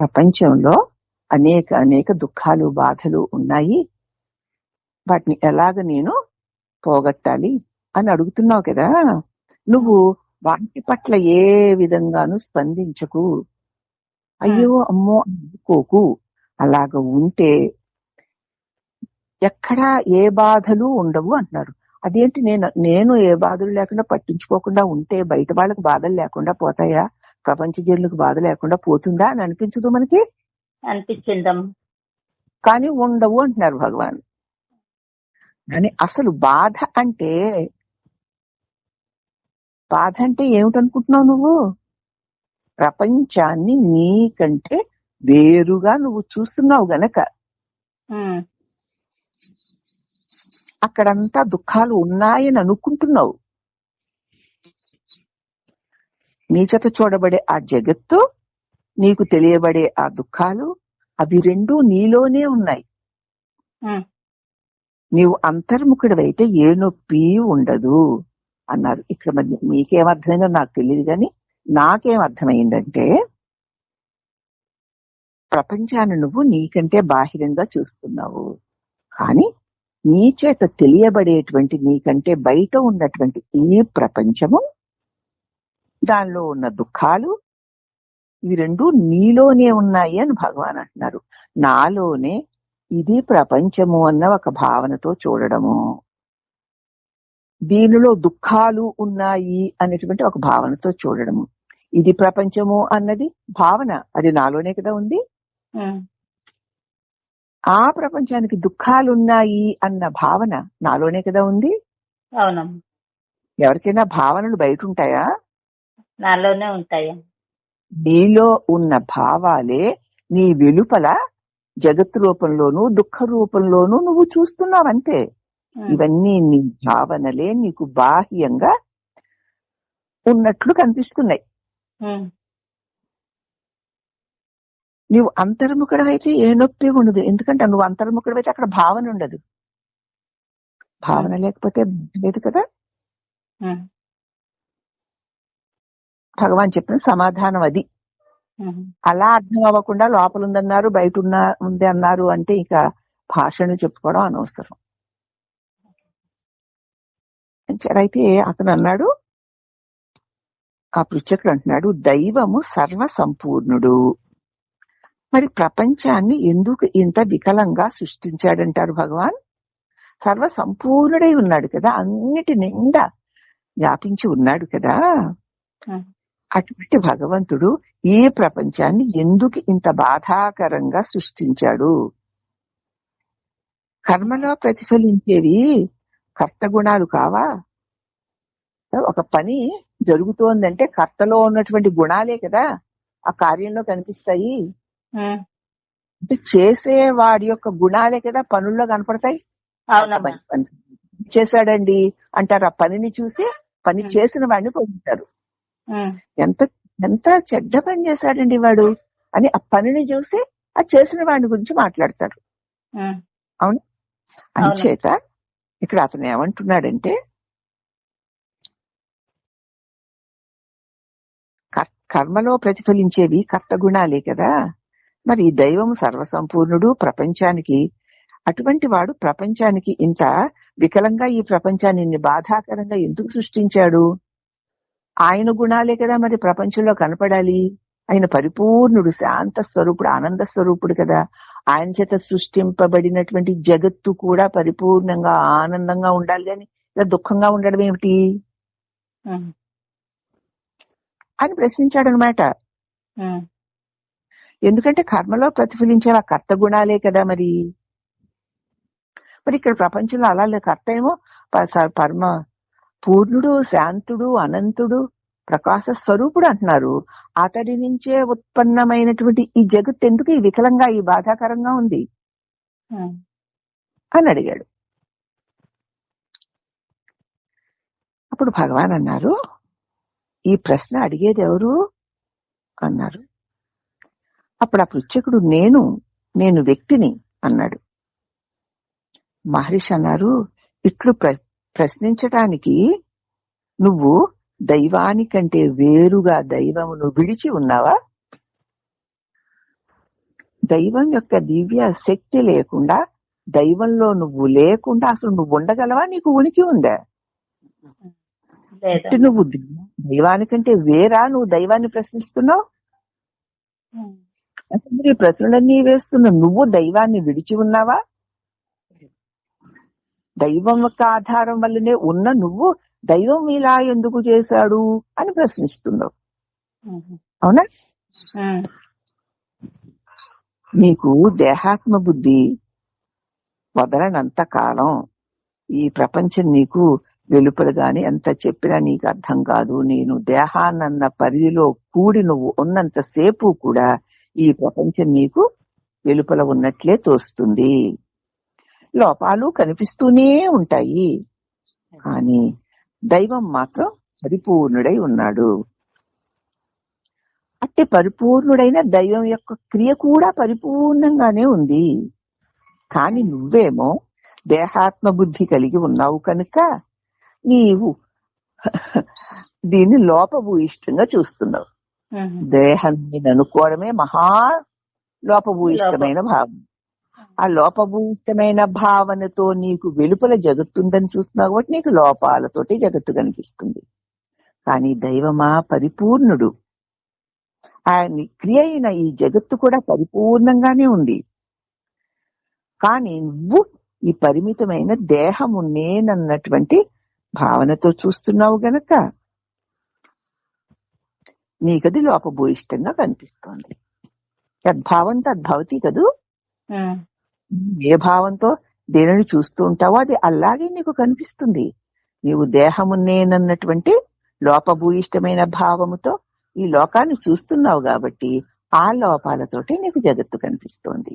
ప్రపంచంలో అనేక అనేక దుఃఖాలు బాధలు ఉన్నాయి. వాటిని ఎలాగ నేను పోగొట్టాలి అని అడుగుతున్నావు కదా. నువ్వు వాటి పట్ల ఏ విధంగానూ స్పందించకు. అయ్యో అమ్మో అనుకోకు. అలాగ ఉంటే ఎక్కడా ఏ బాధలు ఉండవు అంటున్నారు. అదేంటి నేను నేను ఏ బాధలు లేకుండా పట్టించుకోకుండా ఉంటే బయట వాళ్ళకి బాధలు లేకుండా పోతాయా? ప్రపంచ జనులకు బాధ లేకుండా పోతుందా అని అనిపించదు మనకి? అనిపించిందమ్మా కానీ ఉండవు అంటున్నారు భగవాన్. కానీ అసలు బాధ అంటే బాధ అంటే ఏమిటనుకుంటున్నావు నువ్వు? ప్రపంచాన్ని నీకంటే వేరుగా నువ్వు చూస్తున్నావు గనక. అక్కడంతా దుఃఖాలు ఉన్నాయని అనుకుంటున్నావు. నీ చేత చూడబడే ఆ జగత్తు నీకు తెలియబడే ఆ దుఃఖాలు అవి రెండూ నీలోనే ఉన్నాయి. నీవు అంతర్ముఖుడివైతే ఏ నొప్పి ఉండదు అన్నారు. ఇక్కడ మరి మీకేం అర్థమైందో నాకు తెలియదు కానీ నాకేం అర్థమైందంటే ప్రపంచాన్ని నువ్వు నీకంటే బాహిరంగా చూస్తున్నావు. కానీ నీ చేత తెలియబడేటువంటి నీకంటే బయట ఉన్నటువంటి ఈ ప్రపంచము దానిలో ఉన్న దుఃఖాలు ఇవి రెండు నీలోనే ఉన్నాయి అని భగవాన్ అంటున్నారు. నాలోనే ఇది ప్రపంచము అన్న ఒక భావనతో చూడడము. దీనిలో దుఃఖాలు ఉన్నాయి అనేటువంటి ఒక భావనతో చూడడము. ఇది ప్రపంచము అన్నది భావన. అది నాలోనే కదా ఉంది? ఆ. ప్రపంచానికి దుఃఖాలున్నాయి అన్న భావన నాలోనే కదా ఉంది? ఎవరికైనా భావనలు బయట ఉంటాయా? నాలోనే ఉంటాయి. నీలో ఉన్న భావాలే నీ వెలుపల జగత్ రూపంలోనూ దుఃఖ రూపంలోనూ నువ్వు చూస్తున్నావంతే. ఇవన్నీ నీ భావనలే నీకు బాహ్యంగా ఉన్నట్లు కనిపిస్తున్నాయి. నువ్వు అంతర్ముఖుడవైతే ఏ నొప్పి ఉండదు. ఎందుకంటే నువ్వు అంతర్ముఖుడవైతే అక్కడ భావన ఉండదు. భావన లేకపోతే లేదు కదా? భగవాన్ చెప్పిన సమాధానం అది అలా అర్థం అవ్వకుండా లోపల ఉందన్నారు బయట ఉన్న ఉంది అన్నారు అంటే ఇక భాషను చెప్పుకోవడం అనవసరం. అయితే అతను అన్నాడు ఆ పృచ్చకుడు అంటున్నాడు దైవము సర్వ సంపూర్ణుడు మరి ప్రపంచాన్ని ఎందుకు ఇంత వికలంగా సృష్టించాడంటారు భగవాన్? సర్వ సంపూర్ణుడై ఉన్నాడు కదా అన్నిటి నిండా వ్యాపించి ఉన్నాడు కదా. అటువంటి భగవంతుడు ఈ ప్రపంచాన్ని ఎందుకు ఇంత బాధాకరంగా సృష్టించాడు? కర్మలో ప్రతిఫలించేవి కర్త గుణాలు కావా? ఒక పని జరుగుతోందంటే కర్తలో ఉన్నటువంటి గుణాలే కదా ఆ కార్యంలో కనిపిస్తాయి. అంటే చేసే వాడి యొక్క గుణాలే కదా పనుల్లో కనపడతాయి. మంచి పని చేశాడండి అంటారు. ఆ పనిని చూసి పని. చేసిన వాడిని పొందుతారు. ఎంత ఎంత చెడ్డ పని చేశాడండి వాడు అని ఆ పనిని చూసి ఆ చేసిన వాడిని గురించి మాట్లాడతారు ఉమ్, అవును. అంచేత ఇక్కడ అతను ఏమంటున్నాడంటే కర్- కర్మలో ప్రతిఫలించేవి కర్త గుణాలే కదా. మరి ఈ దైవం సర్వసంపూర్ణుడు ప్రపంచానికి అటువంటి వాడు ప్రపంచానికి ఇంత వికలంగా ఈ ప్రపంచాన్ని బాధాకరంగా ఎందుకు సృష్టించాడు? ఆయన గుణాలే కదా మరి ప్రపంచంలో కనపడాలి. ఆయన పరిపూర్ణుడు శాంత స్వరూపుడు ఆనంద స్వరూపుడు కదా. ఆయన చేత సృష్టింపబడినటువంటి జగత్తు కూడా పరిపూర్ణంగా ఆనందంగా ఉండాలి కానీ ఇలా దుఃఖంగా ఉండడం ఏమిటి? అని ప్రశ్నించాడు అనమాట ఎందుకంటే కర్మలో ప్రతిఫలించే ఆ కర్త గుణాలే కదా మరి. మరి ఇక్కడ ప్రపంచంలో అలా లే- కర్త ఏమో పరమ పూర్ణుడు శాంతుడు అనంతుడు ప్రకాశ స్వరూపుడు అంటున్నారు. అతడి నుంచే ఉత్పన్నమైనటువంటి ఈ జగత్ ఎందుకు ఈ వికలంగా ఈ బాధాకరంగా ఉంది? అని అడిగాడు. అప్పుడు భగవాన్ అన్నారు ఈ ప్రశ్న అడిగేది ఎవరు? అన్నారు. అప్పుడు ఆ పృచ్ఛకుడు నేను నేను వ్యక్తిని అన్నాడు. మహర్షి అన్నారు ఇట్లు ప్ర ప్రశ్నించటానికి నువ్వు దైవానికంటే వేరుగా దైవమును విడిచి ఉన్నావా? దైవం యొక్క దివ్య శక్తి లేకుండా దైవంలో నువ్వు లేకుండా అసలు నువ్వు ఉండగలవా? నీకు ఉనికి ఉందా? నువ్వు దైవానికంటే వేరా నువ్వు దైవాన్ని ప్రశ్నిస్తున్నావు. అసలు ప్రశ్నలన్నీ వేస్తున్నావు నువ్వు దైవాన్ని విడిచి ఉన్నావా? దైవం యొక్క ఆధారం వల్లనే ఉన్న నువ్వు దైవం ఇలా ఎందుకు చేశాడు అని ప్రశ్నిస్తున్నావు. అవునా. నీకు దేహాత్మ బుద్ధి వదలనంత కాలం ఈ ప్రపంచం నీకు వెలుపల గాని ఎంత చెప్పినా నీకు అర్థం కాదు. నేను దేహాన్నన్న పరిధిలో కూడి నువ్వు ఉన్నంత సేపు కూడా ఈ ప్రపంచం నీకు వెలుపల ఉన్నట్లే తోస్తుంది. లోపాలు కనిపిస్తూనే ఉంటాయి. కానీ దైవం మాత్రం పరిపూర్ణుడై ఉన్నాడు. అట్టి పరిపూర్ణుడైన దైవం యొక్క క్రియ కూడా పరిపూర్ణంగానే ఉంది. కానీ నువ్వేమో దేహాత్మ బుద్ధి కలిగి ఉన్నావు కనుక నీవు దీన్ని లోపభూయిష్టంగా చూస్తున్నావు. దేహం నేను అనుకోవడమే మహా లోపభూయిష్టమైన భావన ఆ లోపభూయిష్టమైన భావనతో నీకు వెలుపల జగత్తుందని చూస్తున్నావు కాబట్టి నీకు లోపాలతోటి జగత్తు కనిపిస్తుంది. కానీ దైవమా పరిపూర్ణుడు. ఆయన క్రియ అయిన ఈ జగత్తు కూడా పరిపూర్ణంగానే ఉంది. కానీ నువ్వు ఈ పరిమితమైన దేహము నేనన్నటువంటి భావనతో చూస్తున్నావు గనక నీకది లోపభూయిష్టంగా కనిపిస్తోంది. తద్భావం తద్భవతి కదూ? ఏ భావంతో దేనిని చూస్తూ ఉంటావో అది అలాగే నీకు కనిపిస్తుంది. నీవు దేహము నేనన్నటువంటి లోపభూయిష్టమైన భావముతో ఈ లోకాన్ని చూస్తున్నావు కాబట్టి ఆ లోపాలతోటి నీకు జగత్తు కనిపిస్తోంది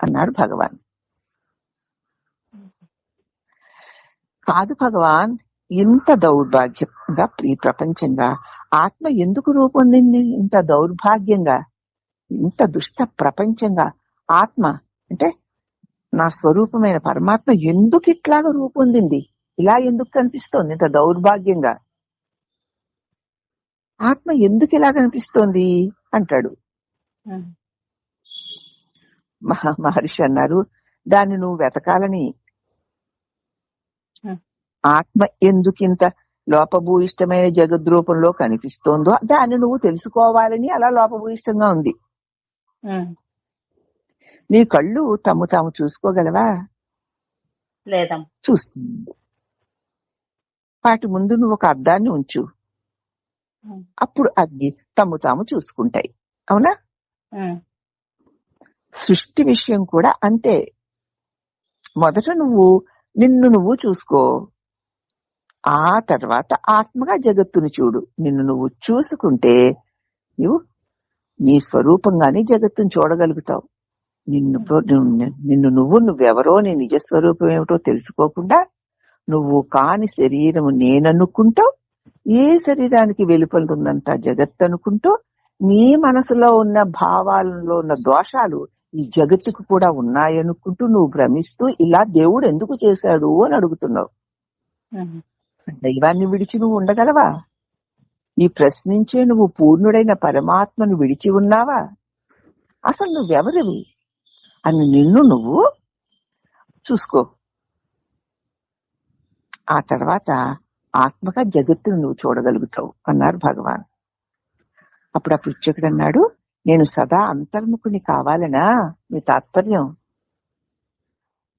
అన్నాడు భగవాన్. కాదు భగవాన్ ఇంత దౌర్భాగ్యంగా ఈ ప్రపంచంగా ఆత్మ ఎందుకు రూపొందింది? ఇంత దౌర్భాగ్యంగా ఇంత దుష్ట ప్రపంచంగా ఆత్మ అంటే నా స్వరూపమైన పరమాత్మ ఎందుకు ఇట్లాగా రూపొందింది? ఇలా ఎందుకు కనిపిస్తోంది? ఇంత దౌర్భాగ్యంగా. ఆత్మ ఎందుకు ఇలా కనిపిస్తోంది? అంటాడు. మహర్షి అన్నారు దాన్ని నువ్వు వెతకాలని. ఆత్మ ఎందుకింత లోపభూయిష్టమైన జగద్రూపంలో కనిపిస్తోందో దాన్ని నువ్వు తెలుసుకోవాలని అలా లోపభూయిష్టంగా ఉంది. నీ కళ్ళు తమ్ము తాము చూసుకోగలవా? లేదమ్మా. చూస్తుంది. వాటి ముందు నువ్వు ఒక అద్దాన్ని ఉంచు. అప్పుడు అవి తమ్ము తాము చూసుకుంటాయి. అవునా. సృష్టి విషయం కూడా అంతే. మొదట నువ్వు నిన్ను నువ్వు చూసుకో. ఆ తర్వాత ఆత్మగా జగత్తును చూడు. నిన్ను నువ్వు చూసుకుంటే నువ్వు నీ స్వరూపంగానే జగత్తును చూడగలుగుతావు. నిన్ను నిన్ను- నువ్వు నువ్వెవరో నీ నిజ స్వరూపం ఏమిటో తెలుసుకోకుండా నువ్వు కాని శరీరము నేననుకుంటావు ఏ శరీరానికి వెలుపలుందంత జగత్ అనుకుంటూ నీ మనసులో ఉన్న భావాలలో ఉన్న దోషాలు ఈ జగత్తుకు కూడా ఉన్నాయనుకుంటూ నువ్వు భ్రమిస్తూ ఇలా దేవుడు ఎందుకు చేశాడు అని అడుగుతున్నావు. దైవాన్ని విడిచి నువ్వు ఉండగలవా? ఈ ప్రశ్నించే నువ్వు పూర్ణుడైన పరమాత్మను విడిచి ఉన్నావా? అసలు నువ్వెవరివి? అని నిన్ను నువ్వు చూసుకో. ఆ తర్వాత ఆత్మగా జగత్తును నువ్వు చూడగలుగుతావు అన్నారు భగవాన్. అప్పుడు ఆ పృచ్ఛకుడు అన్నాడు నేను సదా అంతర్ముఖుని కావాలనా? నీ తాత్పర్యం.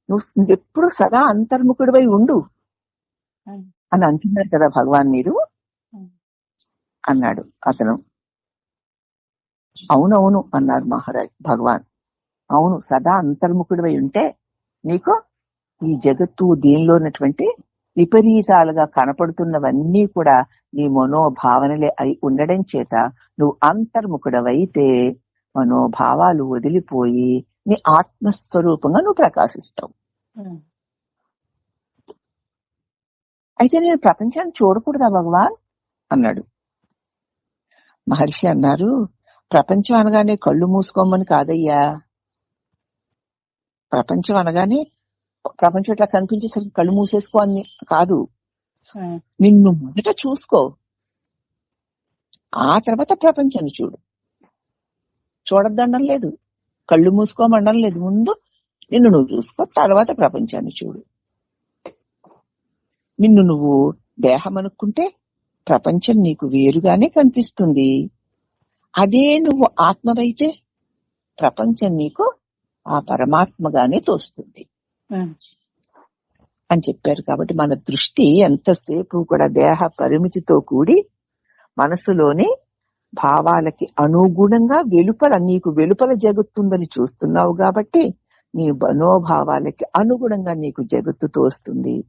నువ్వు ఎప్పుడు సదా అంతర్ముఖుడివై ఉండు. అని అంటున్నారు కదా భగవాన్ మీరు? అన్నాడు అతను. అవునవును అన్నారు మహారాజ్ భగవాన్. అవును సదా అంతర్ముఖుడివై ఉంటే నీకు ఈ జగత్తు దీనిలో ఉన్నటువంటి విపరీతాలుగా కనపడుతున్నవన్నీ కూడా నీ మనోభావనలే అయి ఉండడం చేత నువ్వు అంతర్ముఖుడవైతే మనోభావాలు వదిలిపోయి నీ ఆత్మస్వరూపంగా నువ్వు ప్రకాశిస్తావు. ఉమ్. అయితే నేను ప్రపంచాన్ని చూడకూడదా భగవాన్? అన్నాడు. మహర్షి అన్నారు ప్రపంచం అనగానే కళ్ళు మూసుకోమని కాదయ్యా. ప్రపంచం అనగానే ప్రపంచం ఇట్లా కనిపించేసరికి కళ్ళు మూసేసుకో అని కాదు. నిన్ను మొదట చూసుకో. ఆ తర్వాత ప్రపంచాన్ని చూడు. చూడద్దడం లేదు. కళ్ళు మూసుకోమనడం లేదు. ముందు నిన్ను నువ్వు చూసుకో తర్వాత ప్రపంచాన్ని చూడు. నిన్ను నువ్వు దేహం అనుకుంటే ప్రపంచం నీకు వేరుగానే కనిపిస్తుంది. అదే నువ్వు ఆత్మవైతే ప్రపంచం నీకు ఆ పరమాత్మగానే తోస్తుంది. అని చెప్పారు కాబట్టి మన దృష్టి ఎంతసేపు కూడా దేహ పరిమితితో కూడి మనసులోని భావాలకి అనుగుణంగా వెలుపల నీకు వెలుపల జగత్తుందని చూస్తున్నావు కాబట్టి నీ మనోభావాలకి అనుగుణంగా నీకు జగత్తు తోస్తుంది.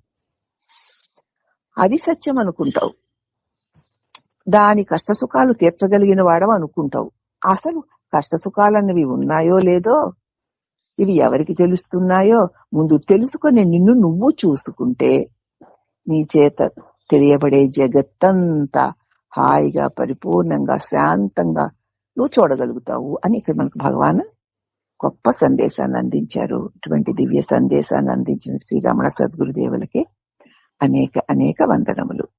అది సత్యం అనుకుంటావు. దాని కష్ట సుఖాలు తీర్చగలిగిన వాడవు అనుకుంటావు అసలు కష్ట సుఖాలన్నవి ఉన్నాయో లేదో ఇవి ఎవరికి తెలుస్తున్నాయో ముందు తెలుసుకొని నిన్ను నువ్వు చూసుకుంటే నీ చేత తెలియబడే జగత్తంతా హాయిగా పరిపూర్ణంగా శాంతంగా నువ్వు చూడగలుగుతావు అని ఇక్కడ మనకు భగవాన్ గొప్ప సందేశాన్ని అందించారు. ఇటువంటి దివ్య సందేశాన్ని అందించిన శ్రీరమణ సద్గురుదేవులకి అనేక అనేక వందనములు.